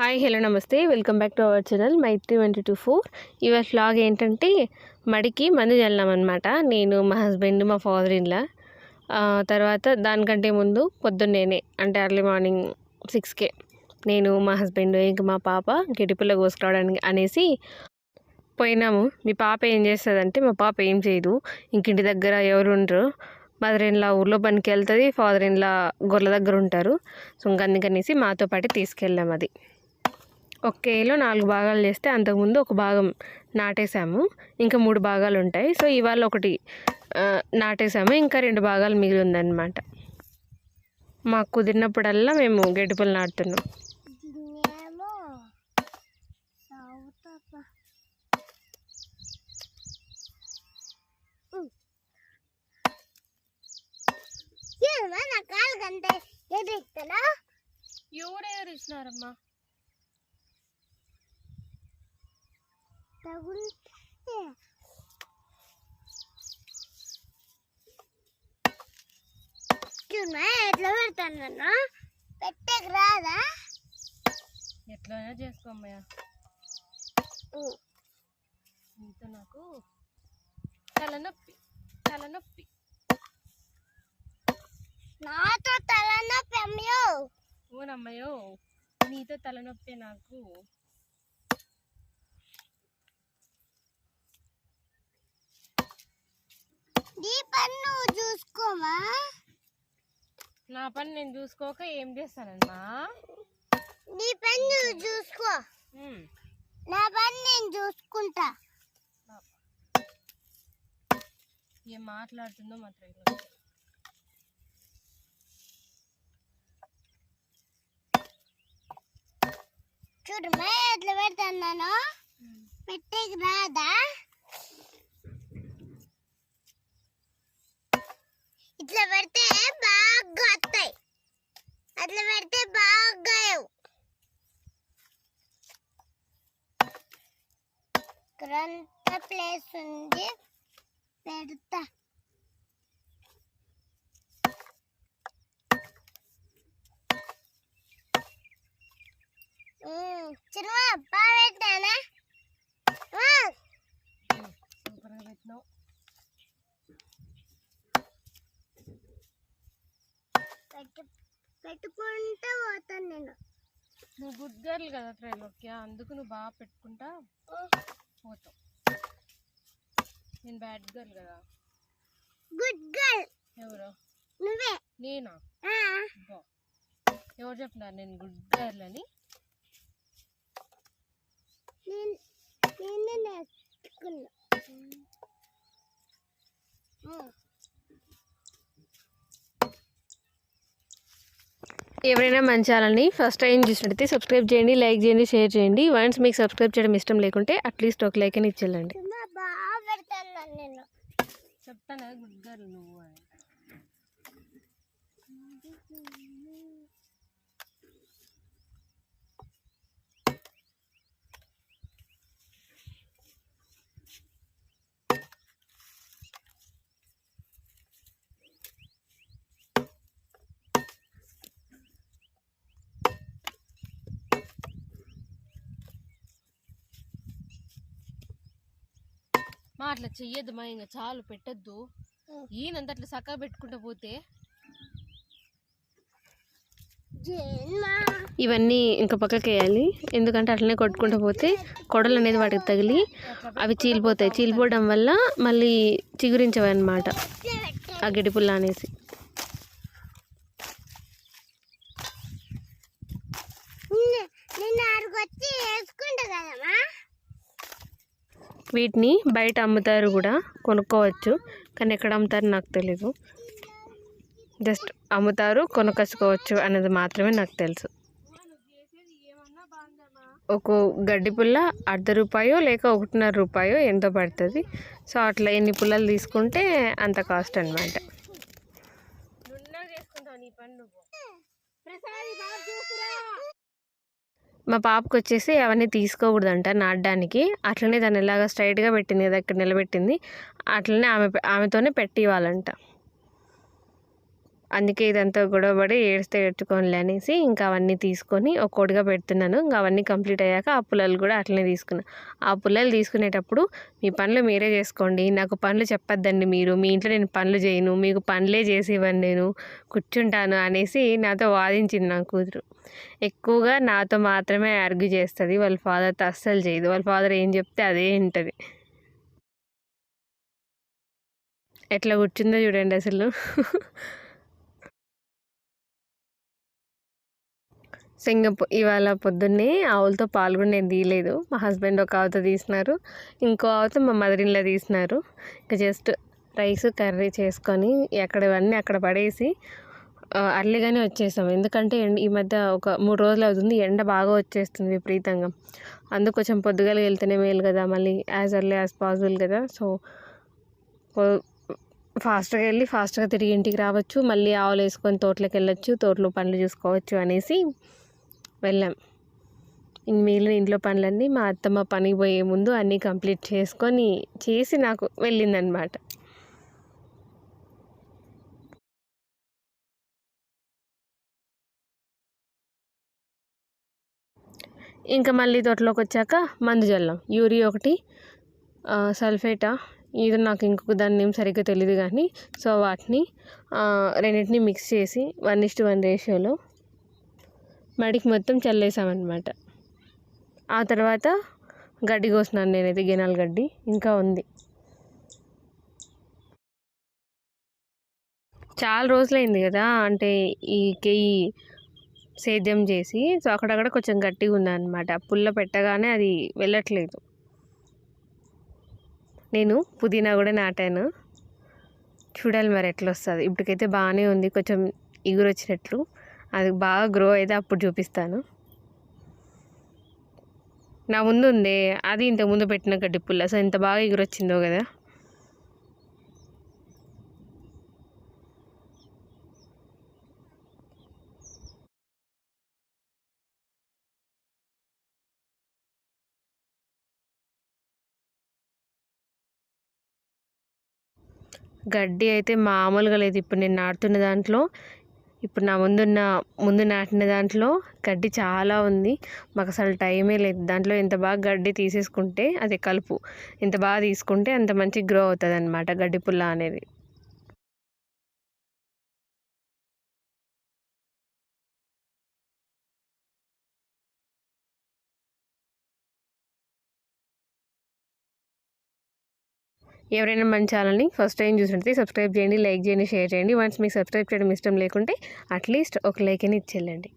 Hi hello నమస్తే. Welcome back to our channel Maitri twenty two four. ఇవాళ vlog ఏంటంటే మడికి మందు చల్లామన్నమాట నేను మా హస్బెండ్ మా ఫాదర్ ఇన్లా తర్వాత దానికంటే ముందు పొద్దున్నేనే అంటే ఎర్లీ మార్నింగ్ సిక్స్కే నేను మా హస్బెండ్ ఇంక మా పాప గిటిపుల్ల కోసుకురావడానికి అనేసి పోయినాము. మీ పాప ఏం చేస్తుందంటే మా పాప ఏం చేయదు. ఇంకింటి దగ్గర ఎవరు ఉండరు. మదర్ ఇన్లా ఊర్లో పనికి వెళ్తుంది ఫాదర్ ఇన్లా గొర్రెల దగ్గర ఉంటారు. సో ఇంకా అందుకనేసి మాతో పాటు తీసుకెళ్ళాం అది. ఒకేలో నాలుగు భాగాలు చేస్తే అంతకుముందు ఒక భాగం నాటేసాము ఇంకా మూడు భాగాలు ఉంటాయి సో ఇవాళ ఒకటి నాటేసాము ఇంకా రెండు భాగాలు మిగిలి ఉందన్నమాట మాకు కుదిరినప్పుడల్లా మేము గడ్డిపళ్ళు నాటుతున్నాం. మేము సౌతప్ప ఏమా నా కాలు కంటే ఎదుగుతానా ఎవరెవరు ఇచ్చినారమ్మా? తగులుతే. చూడమా ఎట్లా పెడతాను నన్ను? పెట్టేకి రాదా? ఎట్లయినా చేసుకోమ్మయ్య. ఇంత నాకు తలనొప్పి తలనొప్పి. నాతో తలనొప్పి అమ్మయో ఊనమ్మయ్యో నీతో తలనొప్పి నాకు. నీ పని నువ్వు చూసుకోమా నా పని నేను చూసుకోక ఏం చేస్తానమ్మా నీ పని నువ్వు చూసుకో. నా పని నేను చూసుకుంటా. ఏం మాట్లాడుతుందో మాత్రం చూడమా ఎట్లా పెడతాను పెట్టేకి రాదా ఇట్లా పెడితే బాగా వస్తాయి అట్లా పెడితే బాగా అయ్యవు. ఇక్కడంతా ఉంది పెడతా. చిన్న బాగా పెట్టానా? ఆ. సూపర్గా పెట్టినావు పెట్టు పెట్టుకుంటూ పోతాను నేను. నువ్వు గుడ్ గర్ల్ కదా త్రైలోక్య అందుకు నువ్వు బాగా పెట్టుకుంటా పోతావు. నేను బ్యాడ్ గర్ల్ కదా. గుడ్ గర్ల్ ఎవరు? నువ్వే. నేనా? ఎవరు చెప్పినారు నేను గుడ్ గర్ల్ అని. ఎవరైనా మన ఛానల్ని ఫస్ట్ టైం చూసినట్టయితే సబ్స్క్రైబ్ చేయండి లైక్ చేయండి షేర్ చేయండి. వన్స్ మీకు సబ్స్క్రైబ్ చేయడం ఇష్టం లేకుంటే అట్లీస్ట్ ఒక లైక్ అని ఇచ్చేయండి చిన్న బాగా పెడతాను నేను చెప్తాను గుడ్ గర్ల్ నువ్వు అని మా అట్లా చెయ్యొద్దు మా ఇంకా చాలు పెట్టద్దు. ఈయనంత అట్లా చక్కగా పెట్టుకుంటూ పోతే. ఇవన్నీ ఇంకా పక్కకి వేయాలి ఎందుకంటే అట్లనే కొట్టుకుంటూ పోతే కొడలు అనేది వాటికి తగిలి అవి చీలిపోతాయి. చీలిపోవడం వల్ల మళ్ళీ చిగురించవు అనమాట ఆ గిడిపుల్ల అనేసి. నిన్న- వేసుకుంటా కదమ్మా. వీటిని బయట అమ్ముతారు కూడా కొనుక్కోవచ్చు. కానీ ఎక్కడ అమ్ముతారు నాకు తెలీదు. జస్ట్ అమ్ముతారు కొనుక్కొచ్చుకోవచ్చు అనేది మాత్రమే నాకు తెలుసు. ఒక గడ్డి పుల్ల అర్ధ రూపాయో లేక ఒకటిన్నర రూపాయో ఎంతో పడుతుంది. సో అట్లా ఎన్ని పుల్లలు తీసుకుంటే అంత కాస్ట్ అనమాట మా పాపకు వచ్చేసి అవన్నీ తీసుకోకూడదంట నాటడానికి. అట్లనే దాన్ని ఇలాగ స్ట్రైట్గా పెట్టింది కదా ఇక్కడ నిలబెట్టింది. అట్లనే ఆమె ఆమెతోనే పెట్టి ఇవ్వాలంట అందుకే ఇదంతా గొడవపడి ఏడిస్తే పెట్టుకోనిలే అనేసి ఇంకా అవన్నీ తీసుకొని ఒక్కోటిగా పెడుతున్నాను. ఇంకా అవన్నీ కంప్లీట్ అయ్యాక ఆ పుల్లలు కూడా అట్లనే తీసుకున్నాను ఆ పుల్లలు తీసుకునేటప్పుడు మీ పనులు మీరే చేసుకోండి. నాకు పనులు చెప్పొద్దండి మీరు. మీ ఇంట్లో నేను పనులు చేయను. మీకు పనులే చేసి ఇవ్వండి నేను. కూర్చుంటాను అనేసి నాతో వాదించింది నా కూతురు. ఎక్కువగా నాతో మాత్రమే ఆర్గ్యూ చేస్తుంది. వాళ్ళ ఫాదర్తో అస్సలు చేయదు. వాళ్ళ ఫాదర్ ఏం చెప్తే అదే ఉంటుంది ఎట్లా కూర్చుందో చూడండి అసలు. సింగపూర్ ఇవాళ పొద్దున్నే ఆవులతో పాలు కూడా నేను తీయలేదు. మా హస్బెండ్ ఒక ఆవుతో తీసినారు. ఇంకో ఆవుతో మా మదర్ తీసినారు. ఇంకా జస్ట్ రైస్ కర్రీ చేసుకొని ఎక్కడవన్నీ అక్కడ పడేసి అర్లీగానే వచ్చేసాం. ఎందుకంటే ఎండ- ఈ మధ్య ఒక మూడు రోజులు అవుతుంది. ఎండ బాగా వచ్చేస్తుంది విపరీతంగా. అందుకు కొంచెం పొద్దుగాల వెళ్తేనే మేలు కదా. మళ్ళీ యాజ్ అర్లీ యాజ్ పాసిబుల్ కదా. సో ఫాస్ట్గా వెళ్ళి ఫాస్ట్గా తిరిగి ఇంటికి రావచ్చు. మళ్ళీ ఆవులు వేసుకొని తోటలోకి వెళ్ళొచ్చు. తోటలో పనులు చూసుకోవచ్చు అనేసి వెళ్ళాం. ఇంక మిగిలిన ఇంట్లో పనులన్నీ మా అత్తమ్మ పనికి పోయే ముందు అన్నీ కంప్లీట్ చేసుకొని చేసి నాకు వెళ్ళిందనమాట. ఇంకా మళ్ళీ తోటలోకి వచ్చాక మందు జల్లం. యూరియా ఒకటి సల్ఫేటా ఇది నాకు ఇంకొక దాని నేమ్ సరిగ్గా తెలియదు కానీ సో వాటిని రెండింటిని మిక్స్ చేసి వన్ ఇస్ట్ వన్ రేషియోలో మడికి మొత్తం చల్లేసామన్నమాట. ఆ తర్వాత గడ్డి కోసినాను నేనైతే గెనాల గడ్డి. ఇంకా ఉంది. చాలా రోజులైంది కదా అంటే ఈ కేయి సేద్యం చేసి సో అక్కడక్కడ కొంచెం గట్టిగా ఉందన్నమాట. పుల్ల పెట్టగానే అది వెళ్ళట్లేదు. నేను పుదీనా కూడా నాటాను. చూడాలి మరి ఎట్లా వస్తుంది ఇప్పటికైతే బాగానే ఉంది కొంచెం ఇగురు వచ్చినట్లు అది బాగా గ్రో అయితే అప్పుడు చూపిస్తాను. నా ముందు ఉంది అది ఇంతకు ముందు పెట్టిన గడ్డి పుల్ల. సో ఎంత బాగా ఎగురు వచ్చిందో కదా. గడ్డి అయితే మామూలుగా లేదు. ఇప్పుడు నేను నాటుతున్న దాంట్లో ఇప్పుడు నా ముందున్న ముందు నాటిన దాంట్లో గడ్డి చాలా ఉంది. మాకు అసలు టైమే లేదు. దాంట్లో ఎంత బాగా గడ్డి తీసేసుకుంటే అది కలుపు. ఎంత బాగా తీసుకుంటే అంత మంచి గ్రో అవుతుంది అనమాట గడ్డి పుల్ల అనేది. ఎవరైనా మన ఛానల్ని ఫస్ట్ టైం చూసినట్లయితే సబ్స్క్రైబ్ చేయండి లైక్ చేయండి షేర్ చేయండి. వన్స్ మీకు సబ్స్క్రైబ్ చేయడం ఇష్టం లేకుంటే అట్లీస్ట్ ఒక లైక్ అని ఇచ్చేయండి.